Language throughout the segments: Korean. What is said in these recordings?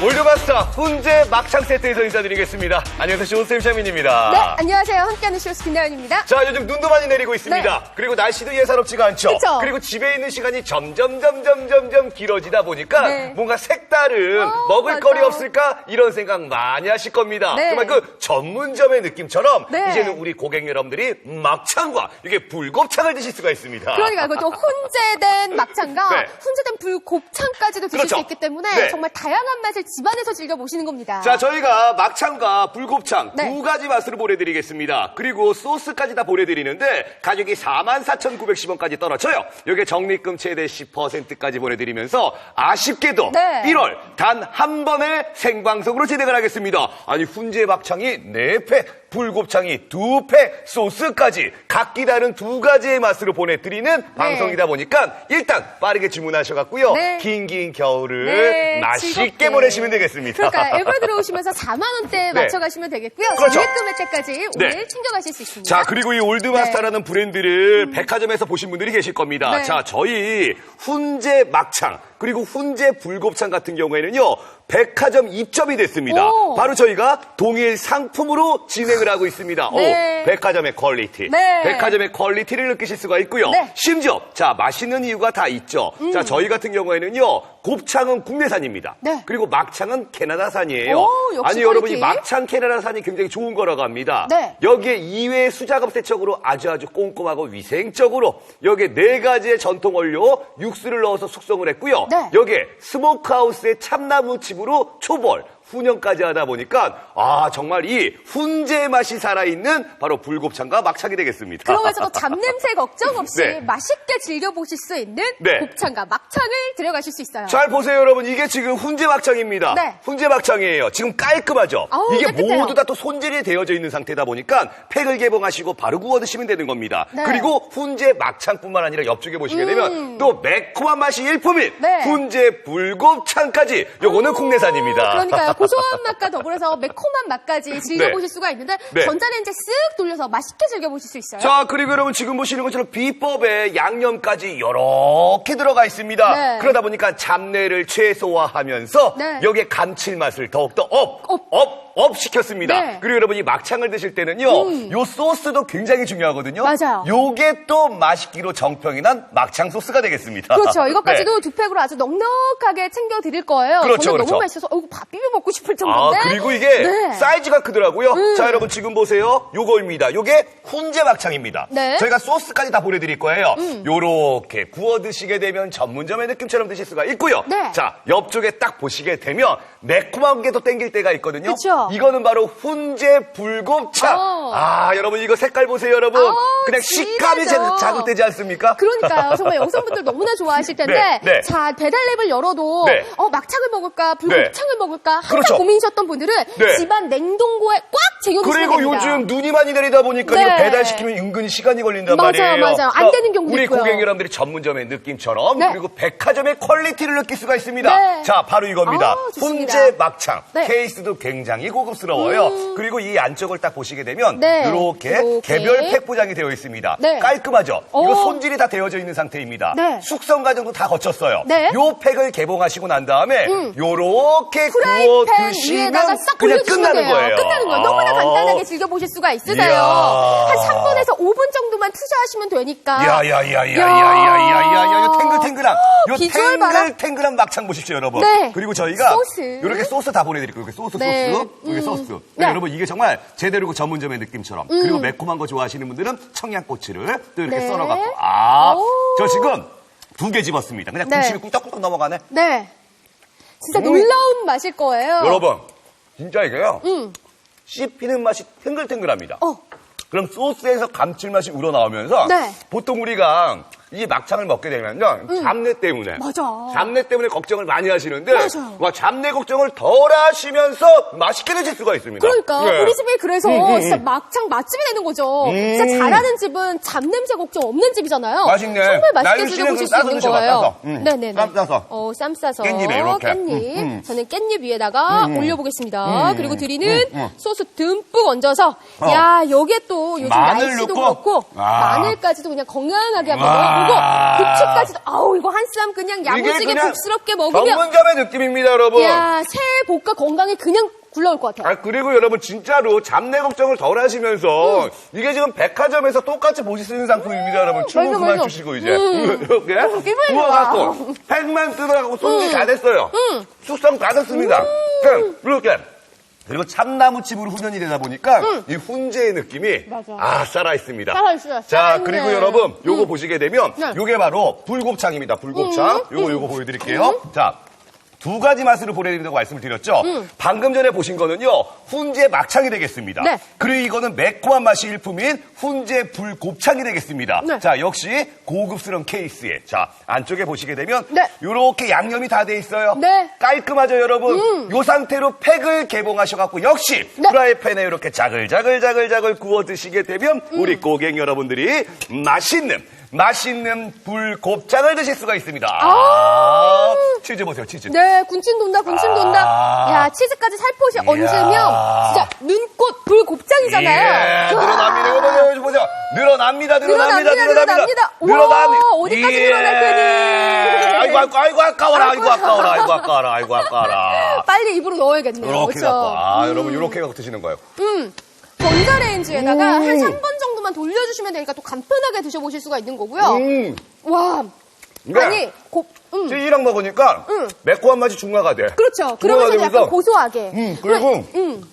올드마스터 훈제 막창 세트에서 인사드리겠습니다. 안녕하세요, 쇼쌤 샤민입니다. 네, 안녕하세요. 함께하는 쇼스 김나연입니다. 자, 요즘 눈도 많이 내리고 있습니다. 네. 그리고 날씨도 예사롭지가 않죠. 그쵸? 리고 집에 있는 시간이 점점, 점점, 점점 길어지다 보니까 네. 뭔가 색다른 어, 먹을거리. 없을까? 이런 생각 많이 하실 겁니다. 네. 정말 그 전문점의 느낌처럼 네. 이제는 우리 고객 여러분들이 막창과 이게 불곱창을 드실 수가 있습니다. 그러니까 그것도 훈제된 막창과 네. 훈제된 불곱창까지도 드실 그렇죠. 수 있기 때문에 네. 정말 다양한 맛을 집안에서 즐겨보시는 겁니다. 자, 저희가 막창과 불곱창 네. 두 가지 맛으로 보내드리겠습니다. 그리고 소스까지 다 보내드리는데 가격이 44,910원까지 떨어져요. 여기에 적립금 최대 10%까지 보내드리면서 아쉽게도 네. 1월 단 한 번의 생방송으로 진행을 하겠습니다. 아니 훈제 막창이 4팩, 불곱창이 2팩, 소스까지 각기 다른 두 가지의 맛으로 보내드리는 방송이다 보니까 일단 빠르게 주문하셔갖고요. 네. 긴긴 겨울을 네, 맛있게 즐겁게. 보내시면 되겠습니다. 그러니까 앨범 들어오시면서 4만 원대 맞춰가시면 되겠고요. 그렇죠. 때까지 오늘 네. 챙겨가실 수 있습니다. 자, 그리고 이 올드마스터라는 브랜드를 백화점에서 보신 분들이 계실 겁니다. 네. 자, 저희 훈제 막창, 그리고 훈제 불곱창 같은 경우에는요, 백화점 입점이 됐습니다. 오. 바로 저희가 동일 상품으로 진행을 하고 있습니다. 네. 오, 백화점의 퀄리티. 네. 백화점의 퀄리티를 느끼실 수가 있고요. 네. 음. 심지어, 자, 맛있는 이유가 다 있죠. 자, 저희 같은 경우에는요, 곱창은 국내산입니다. 네. 그리고 막창은 캐나다산이에요. 오, 역시 아니, 여러분, 이 퀄리티. 막창 캐나다산이 굉장히 좋은 거라고 합니다. 네. 여기에 이외 수작업 세척으로 아주 아주 꼼꼼하고 위생적으로 여기에 네 가지의 전통 원료 육수를 넣어서 숙성을 했고요. 네. 여기에 스모크하우스의 참나무 칩 으로 초벌 훈연까지 하다 보니까 아 정말 이 훈제 맛이 살아있는 바로 불곱창과 막창이 되겠습니다. 그러면서도 잡냄새 걱정 없이 네. 맛있게 즐겨보실 수 있는 네. 곱창과 막창을 들여가실 수 있어요. 잘 보세요, 여러분. 이게 지금 훈제 막창입니다. 네. 훈제 막창이에요. 지금 깔끔하죠? 아우, 이게 깨끗해요. 모두 다 또 손질이 되어져 있는 상태다 보니까 팩을 개봉하시고 바로 구워 드시면 되는 겁니다. 네. 그리고 훈제 막창뿐만 아니라 옆쪽에 보시게 되면 또 매콤한 맛이 일품인 음. 네. 훈제 불곱창까지 요거는 국내산입니다. 그러니까요. 고소한 맛과 더불어서 매콤한 맛까지 즐겨보실 수가 있는데 네. 전자레인지에 쓱 돌려서 맛있게 즐겨보실 수 있어요. 자, 그리고 여러분 지금 보시는 것처럼 비법에 양념까지 이렇게 들어가 있습니다. 네. 그러다 보니까 잡내를 최소화하면서 네. 여기에 감칠맛을 더욱더 업, 업. 업, 업 시켰습니다. 네. 음. 그리고 여러분 이 막창을 드실 때는요, 요 소스도 굉장히 중요하거든요. 맞아요. 요게 또 맛있기로 정평이 난 막창 소스가 되겠습니다. 그렇죠. 이것까지도 네. 두 팩으로 아주 넉넉하게 챙겨 드릴 거예요. 그렇죠, 저는 그렇죠. 너무 맛있어서 어, 이거 밥 비벼 먹고 싶을 아, 정도인데. 그리고 이게 네. 음. 사이즈가 크더라고요. 자, 여러분 지금 보세요. 요거입니다. 요게 훈제 막창입니다. 네. 음. 저희가 소스까지 다 보내드릴 거예요. 요렇게 구워 드시게 되면 전문점의 느낌처럼 드실 수가 있고요. 네. 자, 옆쪽에 딱 보시게 되면 매콤한 게또 땡길 때가 있거든요. 그쵸. 이거는 바로 훈제 불곱창. 어. 아, 여러분 이거 색깔 보세요, 여러분. 아우, 그냥 식감이 진하죠. 자극되지 않습니까? 그러니까요. 정말 여성분들 너무나 좋아하실 텐데. 네, 네. 자, 배달 앱을 열어도 네. 어, 막창을 먹을까, 불곱창을 먹을까 항상 그렇죠. 고민이셨던 분들은 네. 집안 냉동고에 꽉 쟁여 두시면 그리고 됩니다. 요즘 눈이 많이 내리다 보니까 네. 배달시키면 은근히 시간이 걸린단 맞아요, 말이에요. 맞아요. 안 되는 경우도 우리 있고요. 고객 여러분들이 전문점의 느낌처럼 네. 그리고 백화점의 퀄리티를 느낄 수가 있습니다. 네. 자, 바로 이겁니다. 아, 좋습니다. 훈제 막창. 네. 음. 케이스도 굉장히 고급스러워요. 그리고 이 안쪽을 딱 보시게 되면 네. 이렇게. 개별 팩 포장이 되어 있습니다. 네. 깔끔하죠? 오. 이거 손질이 다 되어져 있는 상태입니다. 네. 숙성 과정도 다 거쳤어요. 네. 요 팩을 개봉하시고 난 다음에 요렇게 구워 드시면 그냥 끝나는 돼요. 거예요. 끝나는 거예요. 너무나 아. 간단하게 즐겨 보실 수가 있으세요. 이야. 한 3분에서 5분 정도만 투자하시면 되니까. 야야야야야야야야야 요 탱글탱글한 요 비주얼. 탱글탱글한 막창 보십시오 여러분. 네. 그리고 저희가 소스. 이렇게 소스 다 보내드릴게요. 이렇게 소스 네. 소스 이게 음. 소스. 네. 네, 여러분 이게 정말 제대로 그 전문점의 느낌처럼 그리고 매콤한 거 좋아하시는 분들은 청양고추를 또 이렇게 네. 썰어갖고 아 오. 저 지금 두 개 집었습니다. 그냥 네. 군침이 꿀떡꿀떡 넘어가네. 네. 진짜 음. 놀라운 맛일 거예요. 여러분 진짜 이게요. 음. 씹히는 맛이 탱글탱글합니다. 어. 그럼 소스에서 감칠맛이 우러나오면서 네. 보통 우리가 이 막창을 먹게 되면요 잡내 때문에 음. 맞아. 잡내 때문에 걱정을 많이 하시는데 맞아요. 와, 잡내 걱정을 덜 하시면서 맛있게 드실 수가 있습니다. 그러니까 네. 우리 집이 그래서 음, 음, 진짜 음. 막창 맛집이 되는 거죠. 음. 진짜 잘하는 집은 잡냄새 걱정 없는 집이잖아요. 맛있네. 정말 맛있게 즐겨보실 그럼 수 있는 거예요. 음. 네네네. 쌈 싸서. 어, 쌈 싸서. 깻잎에 이렇게. 깻잎. 음, 음. 저는 깻잎 위에다가 올려보겠습니다. 음, 그리고 음, 드리는 음, 음. 소스 듬뿍 얹어서 어. 야 여기에 또 요즘 마늘 날씨도 넣고. 그렇고 아. 마늘까지도 그냥 건강하게 한번. 이거 고추까지도 아우 이거 한 쌈 그냥 야무지게 국스럽게 먹으면 전문점의 느낌입니다, 여러분. 야 새해 복과 건강에 그냥 굴러올 것 같아요. 아, 그리고 여러분, 진짜로 잡내 걱정을 덜 하시면서, 이게 지금 백화점에서 똑같이 보실 수 있는 상품입니다, 여러분. 충분 맞아, 그만 맞아. 주시고, 이제. 음. 이렇게. 음, 구워갖고, 팩만 뜯어갖고, 손질이 다 됐어요. 음. 숙성 다 됐습니다. 네, 이렇게. 그리고 참나무 칩으로 훈연이 되다 보니까, 이 훈제의 느낌이, 음. 맞아. 아, 살아 있습니다. 살아 있어요. 자, 살아있네. 그리고 여러분, 요거 보시게 되면, 네. 요게 바로 불곱창입니다, 불곱창. 음, 요거, 요거 보여드릴게요. 자. 두 가지 맛으로 보내드린다고 말씀을 드렸죠. 방금 전에 보신 거는요, 훈제 막창이 되겠습니다. 음. 네. 그리고 이거는 매콤한 맛이 일품인 훈제 불곱창이 되겠습니다. 네. 자, 역시 고급스러운 케이스에. 자, 안쪽에 보시게 되면, 네. 요렇게 양념이 다 돼 있어요. 네. 깔끔하죠, 여러분? 요 상태로 팩을 개봉하셔 갖고, 역시 네. 프라이팬에 이렇게 자글자글자글자글 구워 드시게 되면, 우리 음. 고객 여러분들이 맛있는, 맛있는 불곱창을 드실 수가 있습니다. 아. 치즈 보세요, 치즈. 네, 군침 돈다, 군침 돈다. 아. 야, 치즈까지 살포시. 얹으면 진짜 눈꽃 불곱창이잖아요. 예, 우와. 늘어납니다. 이거 보세요, 이거 보세요. 늘어납니다, 늘어납니다, 늘어납니다, 늘어납니다. 늘어납니다. 어디까지 늘어날 거니? 아이고, 아이고, 아이고, 아까워라, 아이고, 아까워라, 아이고, 아까워라, 아이고, 아까워라. 빨리 입으로 넣어야겠네요. 이렇게 그쵸? 갖고, 아, 여러분, 이렇게 갖고 드시는 거예요. 음. 전자레인지에다가 음. 한3 번 정도만 돌려주시면 되니까 또 간편하게 드셔보실 수가 있는 거고요. 음. 와. 네. 아니, 고, 음. 찌랑 먹으니까 음. 매콤한 맛이 중화가 돼. 그렇죠. 그러면서 약간 되면서 고소하게. 음, 그리고 음.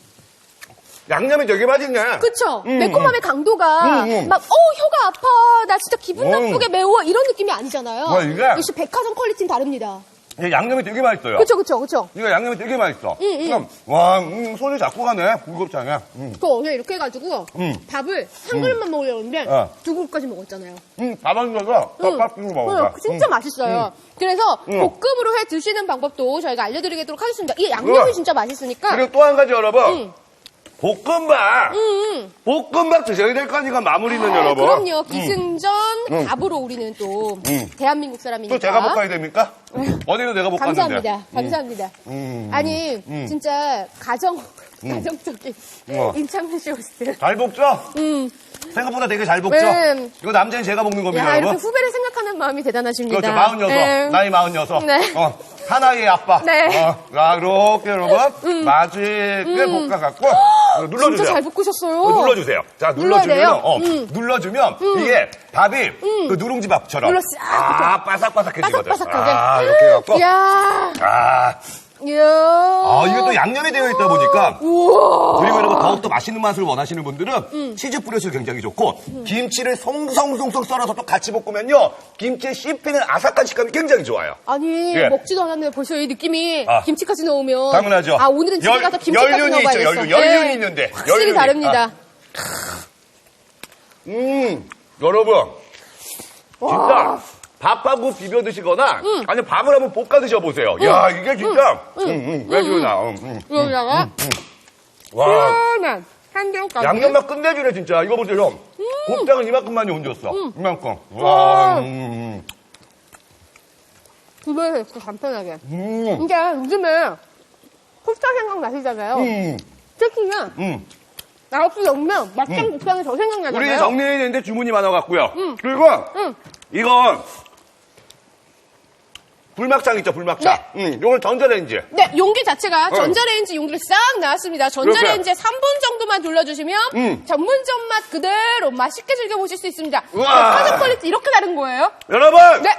양념이 되게 맛있네. 그쵸. 음, 매콤함의 강도가 음, 음. 막, 어, 혀가 아파. 나 진짜 기분 음. 나쁘게 매워. 이런 느낌이 아니잖아요. 뭐, 이게- 역시 백화점 퀄리티는 다릅니다. 양념이 되게 맛있어요. 그쵸, 그쵸, 그쵸. 이거 양념이 되게 맛있어. 음, 음. 그럼, 와, 음, 손을 잡고 가네. 불곱창에. 음, 저 어제 이렇게 해가지고 음. 밥을 한 그릇만 먹으려고 했는데 어. 두 그릇까지 먹었잖아요. 음, 밥 얹어서 응. 밥 끼고 먹어봐. 응, 진짜 맛있어요. 그래서 음. 볶음으로 해 드시는 방법도 저희가 알려드리도록 하겠습니다. 이 양념이 우와. 진짜 맛있으니까. 그리고 또 한 가지 여러분. 음. 볶음밥. 음, 볶음밥 드셔야 될거 아니까 마무리는 아, 여러분. 그럼요. 기승전 음. 밥으로 우리는 또 음. 대한민국 사람이니까. 또 제가 볶아야 됩니까? 어디도 내가 볶았는데. 감사합니다. 감사합니다. 음. 아니 음. 진짜 가정 가정적인. 임창민 씨 호스트. 잘 볶죠? 음. 생각보다 되게 잘 볶죠? 네. 이거 남자는 제가 볶는 겁니다, 야 이렇게 여러분. 후배를 생각하는 마음이 대단하십니다. 그렇죠. 46. 네. 나이 46. 네. 어, 하나의 아빠. 네. 음. 어, 자, 이렇게 여러분. 맛있게 볶아갖고. 이거 눌러주세요. 진짜 잘 볶으셨어요. 이거 눌러주세요. 자, 눌러야 눌러주면, 돼요? 어, 음. 눌러주면 이게 밥이 그 누룽지 밥처럼. 눌러 싹 아, 바삭바삭해지거든. 바삭바삭하게. 아, 이렇게 해갖고. 이야. 아, 이야. 아, 이게 또 양념이 되어 있다 보니까. 우와. 그리고 여러분 더욱더 맛있는 맛을 원하시는 분들은 음. 치즈 뿌려서 굉장히 좋고 김치를 송송송송 썰어서 또 같이 볶으면요 김치에 씹히는 아삭한 식감이 굉장히 좋아요. 아니 예. 먹지도 않았는데 벌써 이 느낌이 아. 김치까지 넣으면 당연하죠. 아 오늘은 집에 열- 가서 김치까지 연륜이 넣어 봐야겠어. 있죠, 연륜. 연륜이 네. 있는데, 확실히 연륜이. 다릅니다. 음 여러분 진짜 밥하고 비벼 드시거나 음. 아니면 밥을 한번 볶아 드셔보세요. 야 이게 진짜 음, 음, 왜 주나 음, 음. 여기다가 와 시원한 한정까지 양념만 끝내주네 진짜 이거 보세요. 음. 곱창은 이만큼만이 얹었어. 이만큼. 와. 음, 집에서 이렇게 간편하게. 음, 이게 요즘에 곱창 생각 나시잖아요. 음, 특히나 음. 나 없이 먹으면 막장 곱창이 더 생각나잖아요. 우리 정리했는데 주문이 많아갖고요. 음. 그리고 음. 이건 불막창 있죠, 불막창. 음, 이걸 전자레인지. 네, 용기 자체가 어. 전자레인지 용기를 싹 나왔습니다. 전자레인지에 3분 정도만 돌려주시면 음. 전문점 맛 그대로 맛있게 즐겨보실 수 있습니다. 우와. 백화점 퀄리티 이렇게 다른 거예요? 여러분! 네.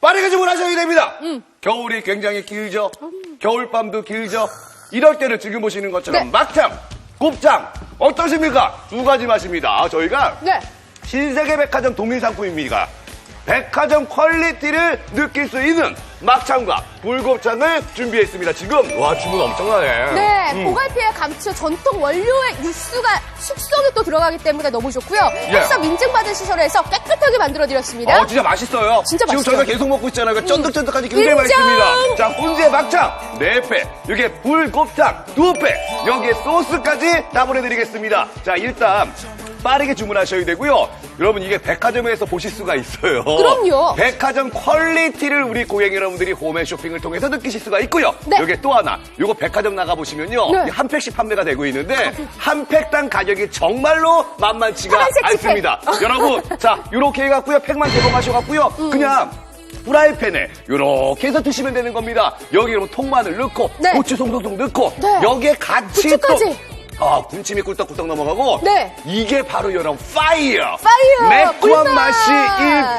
빠르게 주문하셔야 됩니다. 음. 겨울이 굉장히 길죠. 겨울밤도 길죠. 이럴 때는 지금 보시는 것처럼 네. 막창, 곱창 어떠십니까? 두 가지 맛입니다. 저희가 네. 신세계 백화점 동일 상품입니다. 백화점 퀄리티를 느낄 수 있는 막창과 불곱창을 준비했습니다. 지금 와 주문 엄청나네. 네, 음. 보갈피에 감추 전통 원료의 육수가 숙성이 또 들어가기 때문에 너무 좋고요. 예. 협상 인증받은 시설에서 깨끗하게 만들어드렸습니다. 어, 진짜 맛있어요. 진짜 지금 맛있어요. 음. 저희가 계속 먹고 있잖아요. 그 쫀득쫀득하니 굉장히 인정. 맛있습니다. 자, 훈제 막창 네패 여기에 불곱창 두패 여기에 소스까지 다 보내드리겠습니다. 자, 일단 빠르게 주문하셔야 되고요. 여러분 이게 백화점에서 보실 수가 있어요. 그럼요. 백화점 퀄리티를 우리 고객 여러분들이 홈앤 쇼핑을 통해서 느끼실 수가 있고요. 네. 여기 또 하나, 요거 백화점 나가 보시면요, 네. 한 팩씩 판매가 되고 있는데 한 팩당 가격이 정말로 만만치가 않습니다. 여러분, 자 요렇게 해갖고요, 팩만 개봉하셔갖고요, 음. 그냥. 프라이팬에 요렇게 해서 드시면 되는 겁니다. 여기 여러분 통마늘 넣고 네. 고추 송송송 넣고 네. 여기에 같이. 또 아, 군침이 꿀떡꿀떡 넘어가고 네. 이게 바로 여러분 파이어 파이어! 매콤한 불맛! 맛이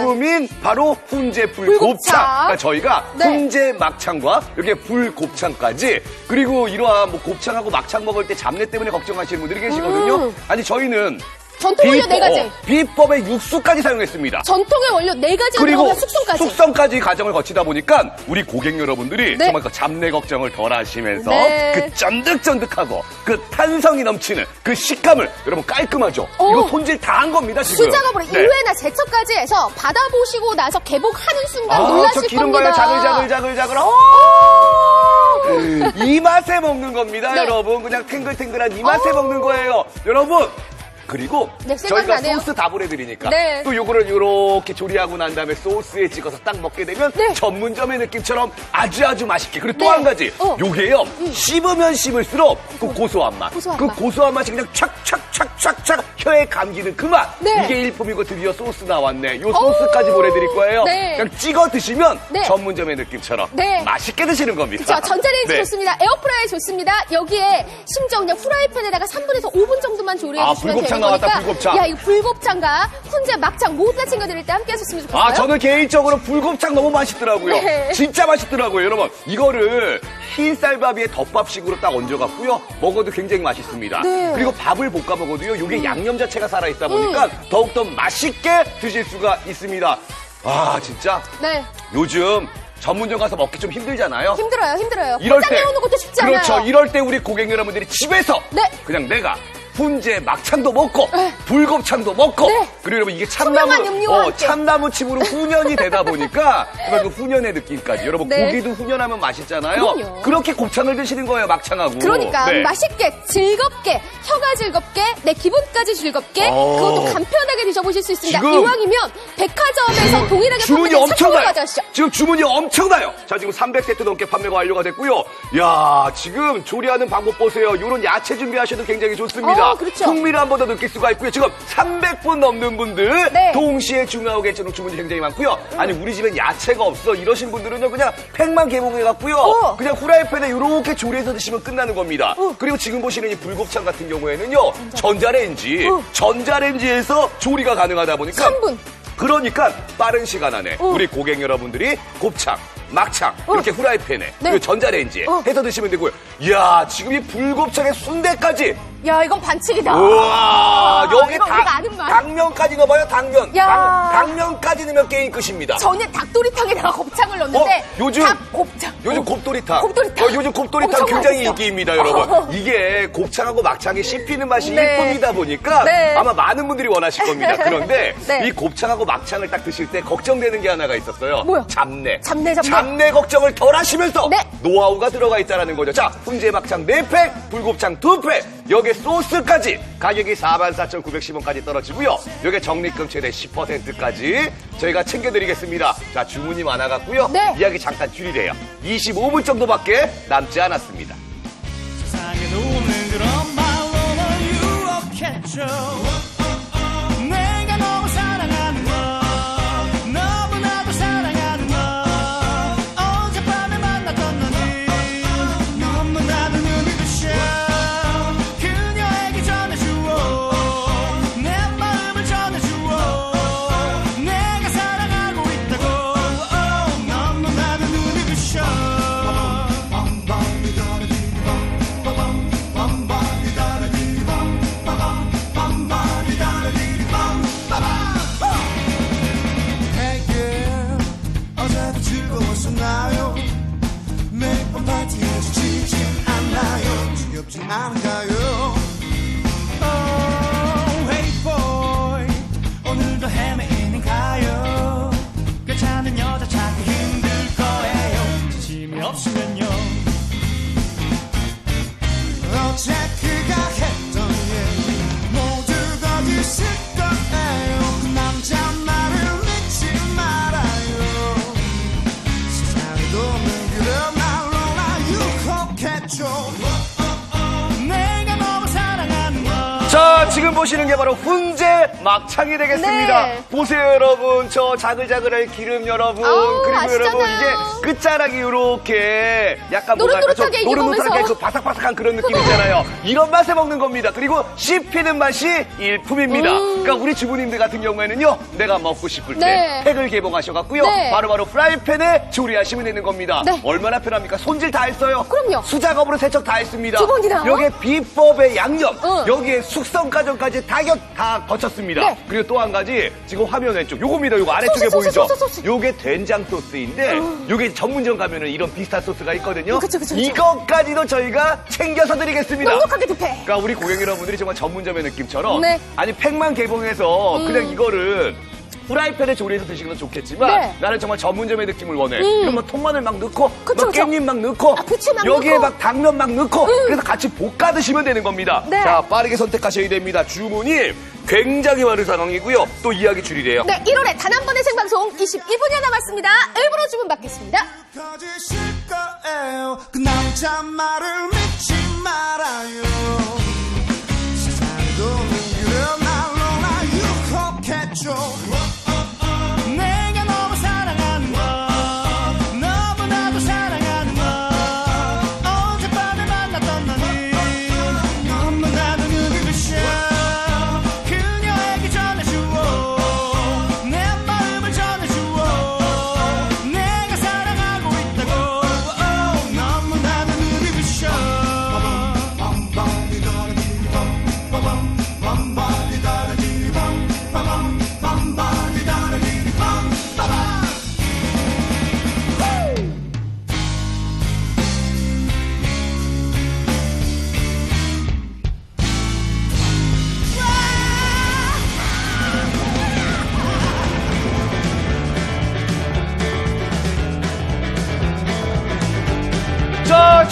일품인 바로 훈제 불곱창 불곱창. 그러니까 저희가 네. 훈제 막창과 여기 불곱창까지 그리고 이러한 뭐 곱창하고 막창 먹을 때 잡내 때문에 걱정하시는 분들이 계시거든요 음. 아니 저희는 전통 원료 네 가지. 어, 비법의 육수까지 사용했습니다 전통의 원료 네 가지가 그리고 숙성까지. 숙성까지 과정을 거치다 보니까 우리 고객 여러분들이 네. 정말 그 잡내 걱정을 덜 하시면서 네. 그 쫀득쫀득하고 그 탄성이 넘치는 그 식감을 여러분 깔끔하죠. 오. 이거 손질 다 한 겁니다 지금. 수작업으로 네. 1회나 제철까지 해서 받아보시고 나서 개복하는 순간 아, 저 놀라실 기름 겁니다. 봐요. 자글자글자글자글. 어! 이 맛에 먹는 겁니다, 네. 여러분. 그냥 탱글탱글한 이 맛에 어. 먹는 거예요. 여러분. 그리고 네, 저희가. 소스 다 보내드리니까 네. 또 요거를 요렇게 조리하고 난 다음에 소스에 찍어서 딱 먹게 되면 네. 전문점의 느낌처럼 아주 아주 맛있게 그리고 또 네. 한 가지 어. 요게요 씹으면 씹을수록 그 고소한 맛 고소한 그 맛. 고소한 맛이 그냥 착착착착착 혀에 감기는 그맛 네. 이게 일품이고 드디어 소스 나왔네 요 소스까지 오. 보내드릴 거예요 네. 그냥 찍어 드시면 네. 전문점의 느낌처럼 네. 맛있게 드시는 겁니다. 자, 전자레인지 네. 좋습니다. 에어프라이어 좋습니다. 여기에 심지어 그냥 후라이팬에다가 3분에서 5분 정도만 조리해 아, 주시면 불곱창 나왔다, 거니까. 불곱창. 야, 이거 불곱창과 훈제 막창 모두 다 챙겨드릴 때 함께 하셨으면 좋겠어요. 아, 저는 개인적으로 불곱창 너무 맛있더라고요. 네. 진짜 맛있더라고요, 여러분. 이거를 흰 쌀밥 위에 덮밥식으로 딱 얹어갖고요. 먹어도 굉장히 맛있습니다. 네. 음. 그리고 밥을 볶아 먹어도요. 이게 양념 자체가 살아있다 보니까 더욱더 맛있게 드실 수가 있습니다. 아, 진짜 네. 요즘 전문점 가서 먹기 좀 힘들잖아요. 힘들어요, 힘들어요. 이럴 때 내오는 것도 쉽지 그렇죠. 않아요. 이럴 때 우리 고객 여러분들이 집에서 네. 그냥 내가 훈제 막창도 먹고 네. 불곱창도 먹고 네. 그리고 여러분 이게 참나무 어. 참나무 칩으로 훈연이 되다 보니까 정말 그 훈연의 느낌까지 여러분 네. 고기도 훈연하면 맛있잖아요. 그럼요. 그렇게 곱창을 드시는 거예요 막창하고. 그러니까 네. 맛있게 즐겁게 혀가 즐겁게 내 기분까지 즐겁게 어. 그것도 간편하게 드셔보실 수 있습니다. 이왕이면 백화점에서 동일하게 주문이 엄청나요. 지금 주문이 엄청나요. 자, 지금 300세트 넘게 판매가 완료가 됐고요. 야, 지금 조리하는 방법 보세요. 요런 야채 준비하셔도 굉장히 좋습니다. 어, 그렇죠. 풍미를 한 번 더 느낄 수가 있고요. 지금 300분 넘는 분들 네. 동시에 주문하고 계시는 주문이 굉장히 많고요. 아니, 우리 집엔 야채가 없어. 이러신 분들은요. 그냥 팩만 개봉해 갖고요. 어. 그냥 후라이팬에 이렇게 조리해서 드시면 끝나는 겁니다. 그리고 지금 보시는 이 불곱창 같은 경우에는요. 전자레인지. 어. 전자레인지에서 조리가 가능하다 보니까 3분. 그러니까 빠른 시간 안에 어. 우리 고객 여러분들이 곱창, 막창 이렇게 후라이팬에 그리고 전자레인지에 어. 해서 드시면 되고요. 이야 지금 이 불곱창에 순대까지 야, 이건 반칙이다. 우와 여기 당-. 당면까지 넣어봐요 당면 야. 당, 당면까지 넣으면 게임 끝입니다. 전에 닭도리탕에다가 곱창을 넣었는데 어, 요즘- 닭 곱창. 요즘 곱도리탕. 곱도리탕. 어, 요즘 곱도리탕 엄청 굉장히 맛있어. 인기입니다, 여러분. 이게 곱창하고 막창이 씹히는 맛이 네. 일품이다 보니까 네. 아마 많은 분들이 원하실 겁니다. 그런데 네. 이 곱창하고 막창을 딱 드실 때 걱정되는 게 하나가 있었어요. 뭐요? 잡내. 잡내, 잡내. 걱정을 덜 하시면서 네. 노하우가 들어가 있다는 거죠. 자, 훈제 막창 4팩, 불곱창 2팩, 여기에 소스까지 가격이 44,910원까지 떨어지고요. 여기에 적립금 최대 10%까지 저희가 챙겨드리겠습니다. 자, 주문이 많아갖고요. 네. 이야기 잠깐 줄이래요. 25분 정도밖에 남지 않았습니다. 세상에 오는 그런 말로는 유혹했죠 즐거웠었나요? 매일 밤 파티에서 지진 않나요? 지겹지 않은가요 지금 보시는 게 바로 훈제 막창이 되겠습니다. 네. 보세요, 여러분. 저 자글자글할 기름, 여러분. 아우, 그리고 맛있잖아요. 여러분, 이제 끝자락이 이렇게 약간 뭐랄까 좀 노릇노릇하게 노릇노릇하게 익어가면서. 그 바삭바삭한 그런 느낌 있잖아요. 이런 맛에 먹는 겁니다. 그리고 씹히는 맛이 일품입니다. 그러니까 우리 주부님들 같은 경우에는요, 내가 먹고 싶을 때 음. 네. 팩을 개봉하셔갖고요, 네. 바로바로 프라이팬에 조리하시면 되는 겁니다. 네. 얼마나 편합니까? 손질 다 했어요. 그럼요. 수작업으로 세척 다 했습니다. 주방이나. 여기에 비법의 양념, 응. 여기에 숙성 과정까지 다, 겨- 다 거쳤습니다. 네. 그리고 또 한 가지 지금 화면 왼쪽 요겁니다. 요거 아래쪽에 소스, 소스, 보이죠? 소스, 소스. 요게 된장 소스인데 요게 전문점 가면은 이런 비슷한 소스가 있거든요. 음, 그쵸, 그쵸, 그쵸. 이것까지도 저희가 챙겨서 드리겠습니다. 넉넉하게 두 팩. 그러니까 우리 고객 여러분들이 정말 전문점의 느낌처럼 네. 음. 아니 팩만 개봉 해서 그냥 이거를 프라이팬에 조리해서 드시는 건 좋겠지만 네. 음. 나는 정말 전문점의 느낌을 원해. 이런 뭐 통마늘 막 넣고 그쵸, 막 그쵸. 깻잎 막 넣고 아, 부추 막 여기에 넣고. 막 당면 막 넣고 그래서 같이 볶아 드시면 되는 겁니다. 네. 자 빠르게 선택하셔야 됩니다. 주문이 굉장히 많은 상황이고요. 또 이야기 줄이래요. 네, 1월에 단 한 번의 생방송 21분이 남았습니다. 일부러 주문 받겠습니다. 거예요 그 남자 말을 믿지 말아요 날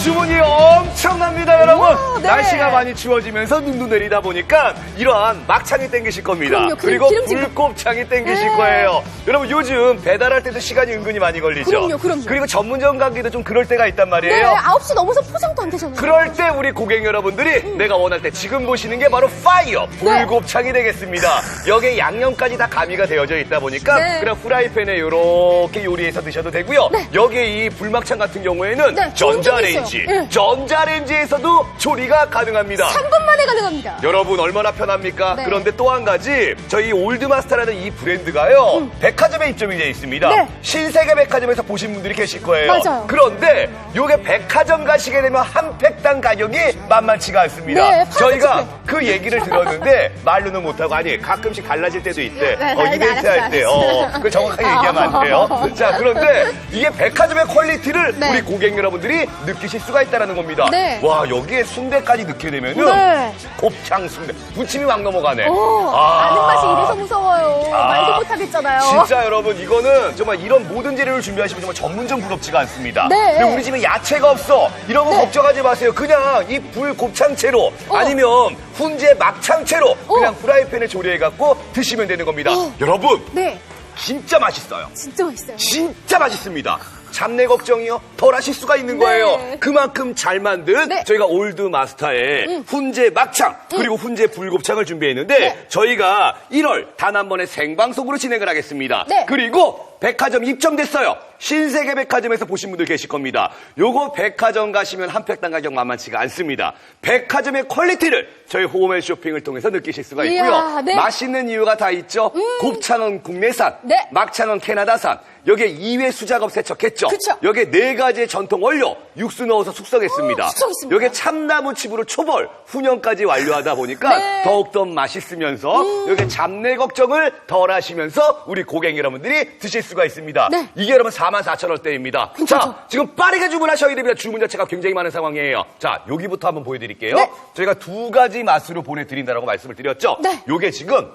주문이 엄청납니다, 여러분. 오, 네. 날씨가 많이 추워지면서 눈도 내리다 보니까 이러한 막창이 땡기실 겁니다. 그럼요, 그 리고 기름진 거. 불곱창이 땡기실 네. 거예요. 여러분, 요즘 배달할 때도 시간이 은근히 많이 걸리죠. 그럼요, 그럼요. 리고 전문점 가기도 좀 그럴 때가 있단 네, 말이에요. 9시 넘어서 포장도 안 되잖아요. 그럴 때 우리 고객 여러분들이 내가 원할 때 지금 보시는 게 바로 파이어 네. 불곱창이 되겠습니다. 여기에 양념까지 다 가미가 되어져 있다 보니까 네. 그냥 프라이팬에 이렇게 요리해서 드셔도 되고요. 네. 여기에 이 불막창 같은 경우에는 네, 전자레인지. 네. 전자레인지에서도 조리가 가능합니다. 3분 만에 가능합니다. 여러분 얼마나 편합니까? 네. 그런데 또 한 가지 저희 올드마스터라는 이 브랜드가요 백화점에 입점이 되어 있습니다. 음. 네. 신세계 백화점에서 보신 분들이 계실 거예요. 맞아요. 그런데 요게 백화점 가시게 되면 한 팩당 가격이 만만치가 않습니다. 네, 저희가 팩. 그 얘기를 들었는데 말로는 못하고 아니 가끔씩 달라질 때도 있대. 네, 어, 네, 이벤트 할 때. 어, 그걸 정확하게 얘기하면 안 돼요. 자 그런데 이게 백화점의 퀄리티를 네. 우리 고객 여러분들이 느끼실 수가 있다는 겁니다. 네. 와 여기에 순대 까지 넣게 되면은 네. 곱창 순대 무침이 막 넘어가네. 오, 아. 아는 맛이 이래서 무서워요. 아. 말도 못하겠잖아요. 진짜 여러분 이거는 정말 이런 모든 재료를 준비하시면 정말 전문점 부럽지가 않습니다. 네. 근데 우리 집에 야채가 없어. 이런 거 네. 걱정하지 마세요. 그냥 이 불 곱창채로 어. 아니면 훈제 막창채로 그냥 프라이팬에 조리해갖고 드시면 되는 겁니다. 어. 여러분 네, 진짜 맛있어요. 진짜 맛있어요. 진짜 맛있습니다. 잡내 걱정이요? 덜 하실 수가 있는 네. 거예요. 그만큼 잘 만든 네. 음. 저희가 올드 마스터의 훈제 막창 그리고 훈제 불곱창을 준비했는데 네. 저희가 1월 단 한 번의 생방송으로 진행을 하겠습니다. 네. 그리고 백화점 입점됐어요. 신세계 백화점에서 보신 분들 계실 겁니다. 요거 백화점 가시면 한 팩당 가격 만만치가 않습니다. 백화점의 퀄리티를 저희 호메 쇼핑을 통해서 느끼실 수가 있고요. 이야, 네. 맛있는 이유가 다 있죠. 곱창은 국내산, 네. 막창은 캐나다산. 여기에 2회 수작업 세척했죠. 그쵸. 여기에 네 가지의 전통 원료 육수 넣어서 숙성했습니다. 음, 숙성했습니다. 여기에 참나무 칩으로 초벌 훈연까지 완료하다 보니까 네. 더욱더 맛있으면서 여기에 잡내 걱정을 덜 하시면서 우리 고객 여러분들이 드실 수가 있습니다. 네. 이게 여러분 44,000원대입니다. 괜찮죠? 자, 지금 빠르게 주문하셔야 됩니다. 주문 자체가 굉장히 많은 상황이에요. 자, 여기부터 한번 보여드릴게요. 네. 저희가 두 가지 맛으로 보내드린다라고 말씀을 드렸죠. 네. 요게 지금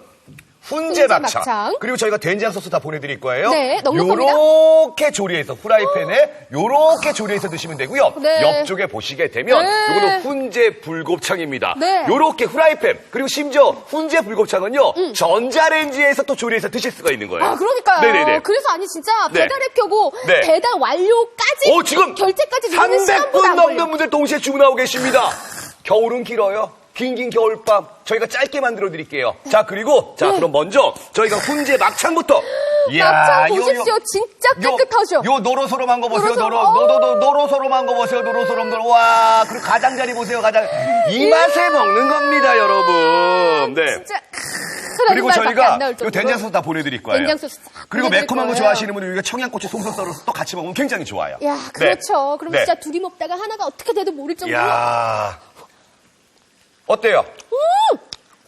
훈제 막창. 그리고 저희가 된장 소스 다 보내드릴 거예요. 네. 요렇게 조리해서 후라이팬에 요렇게 조리해서 드시면 되고요. 네. 옆쪽에 보시게 되면 네. 요거는 훈제 불곱창입니다. 네. 요렇게 후라이팬 그리고 심지어 훈제 불곱창은요 전자레인지에서 또 조리해서 드실 수가 있는 거예요. 아, 그러니까요. 네네네. 그래서 아니 진짜 네. 배달앱 켜고 네. 배달 완료까지 오, 지금 결제까지 누르는 300분 시간보다 안 넘는. 분들 동시에 주문하고 계십니다. 겨울은 길어요. 긴긴 겨울밤 저희가 짧게 만들어 드릴게요. 자 그리고 자 그럼 먼저 저희가 훈제 막창부터. 이야, 막창 보십시오. 진짜 깨끗하죠. 요, 요 노로소롬한 거 보세요. 노로소롬. 노로 노노노 노로소롬한 거 보세요. 노로소롬 노로 와 그리고 가장자리 보세요. 가장 이 맛에 먹는 겁니다, 여러분. 네. 진짜 그리고 저희가 요 정도로. 된장 소스 다 보내드릴 거예요. 된장 소스 싹 그리고 매콤한 거. 좋아하시는 분들 여기가 청양고추 송송 썰어서 또 같이 먹으면 굉장히 좋아요. 야, 네. 그렇죠. 그럼 네. 진짜 둘이 먹다가 하나가 어떻게 돼도 모를 정도로 야 어때요? 음!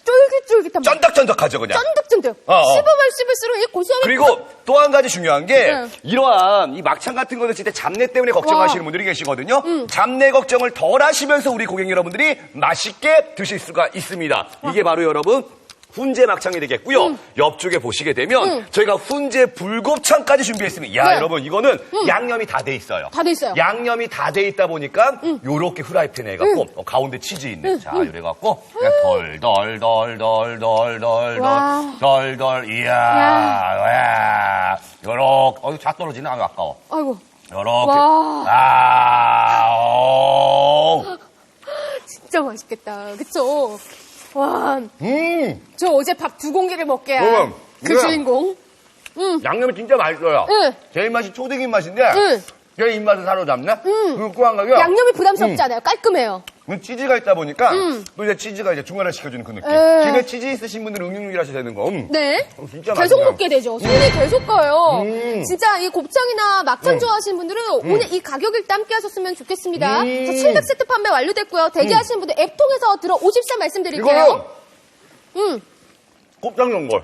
쫄깃쫄깃한 맛. 쫀득쫀득하죠 그냥. 쫀득쫀득. 어, 어. 씹으면 씹을수록 이 고소함이 그리고 또 한 가지 중요한 게 네. 이러한 이 막창 같은 거는 진짜 잡내 때문에 걱정하시는 와. 음. 분들이 계시거든요. 잡내 걱정을 덜 하시면서 우리 고객 여러분들이 맛있게 드실 수가 있습니다. 이게 바로 여러분 훈제 막창이 되겠고요. 음. 옆쪽에 보시게 되면 저희가 훈제 불곱창까지 준비했습니다. 야 네. 여러분 이거는 양념이 다 돼 있어요. 다 돼 있어요. 양념이 다 돼 있다 보니까 요렇게 후라이팬에 해갖고 어, 가운데 치즈 있네. 자 이래갖고 그냥 덜덜덜덜덜덜덜 와. 덜덜 이야 와 요렇게 어쫙 떨어지네 아유 아까워 아이고, 요렇게 와. 아 오. 진짜 맛있겠다. 그쵸? 와, 음 저 어제 밥 두 공기를 먹게 한 음, 그 이거야. 주인공. 양념이 진짜 맛있어요 응. 제 입맛이 초딩 입맛인데 응. 제 입맛을 사로잡네 그리고 또한 가지가 양념이 부담스럽지 않아요. 깔끔해요. 음, 치즈가 있다 보니까 음. 또 이제 치즈가 이제 중화를 시켜주는 그 느낌 에. 집에 치즈 있으신 분들은 응용육이라셔도 되는 거 음. 네. 어, 진짜 계속. 먹게 되죠. 손이 계속 가요. 음. 진짜 이 곱창이나 막창 음. 좋아하시는 분들은 오늘 이 가격을 또 함께 하셨으면 좋겠습니다. 음. 자, 700 세트 판매 완료됐고요. 대기하시는 분들 앱 통해서 들어 오십사 말씀드릴게요. 이거는 음. 곱창 전골